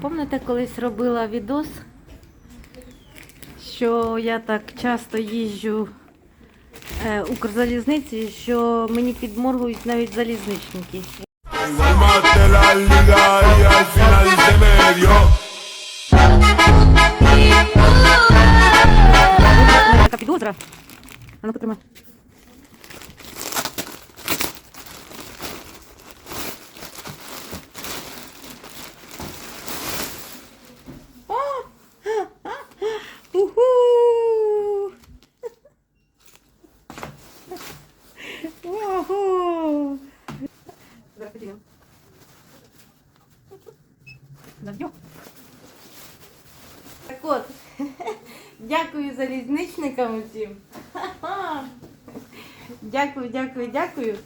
Пам'ятаєте, колись робила відос, що я так часто їжджу е, Укрзалізниці, що мені підморгують навіть залізничники. Така підозра. А ну потримай. Подивимо. Так от, дякую залізничникам усім. Дякую, дякую, дякую.